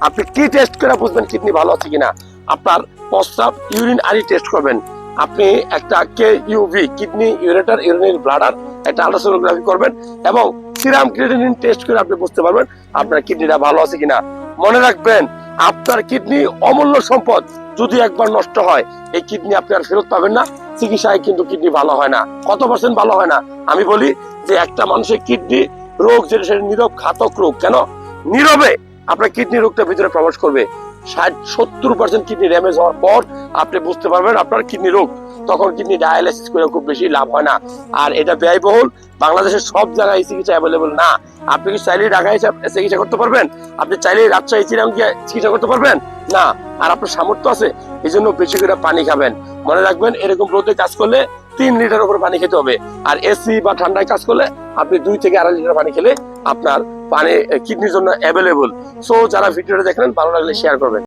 আপনি কি টেস্ট করে বুঝবেন কিডনি ভালো আছে কিনা? আপনার প্রস্রাব ইউরিন আরি টেস্ট করবেন। আপনি একটা K U V kidney ureter urinary bladder একটা আল্ট্রাসোনোগ্রাফি করবেন এবং সিরাম ক্রিয়েটিনিন টেস্ট করে আপনি বুঝতে পারবেন আপনার কিডনিটা ভালো আছে কিনা। মনে রাখবেন, আপনার কিডনি অমূল্য সম্পদ। যদি একবার নষ্ট হয়, এই কিডনি আপনি আর ফেরত পাবেন না। চিকিৎসায় কিন্তু কিডনি ভালো হয় না। কত পার্সেন্ট ভালো হয় না? আমি বলি যে একটা মানুষের কিডনি রোগ যেটা সেটা নীরব ঘাতক রোগ। কেন? নীরবে। আপনার কিডনি রোগটা ভিতরে প্রবেশ করবে। ষাট, সত্তর পার্সেন্ট কিডনি ড্যামেজ হওয়ার পর আপনি বুঝতে পারবেন আপনার কিডনি রোগ, তখন কিডনি ডায়ালাইসিস করে খুব বেশি লাভ হয় না। আর এটা ব্যয়বহুল। বাংলাদেশের সব জায়গায় এই চিকিৎসা অ্যাভেলেবল না। আপনি কি চাইলেই ঢাকায় চিকিৎসা করতে পারবেন? আপনি চাইলেই রাজশাহী চিরাম গিয়ে চিকিৎসা করতে পারবেন? না। আর আপনার সামর্থ্য আছে এই জন্য বেশি করে পানি খাবেন। মনে রাখবেন, এরকম রোদে কাজ করলে তিন লিটার উপর পানি খেতে হবে। আর এসি বা ঠান্ডায় কাজ করলে আপনি দুই থেকে আড়াই লিটার পানি খেলে আপনার পানি কিডনির জন্য অ্যাভেলেবল সো যারা ভিডিওটা দেখলেন ভালো লাগলে শেয়ার করবেন।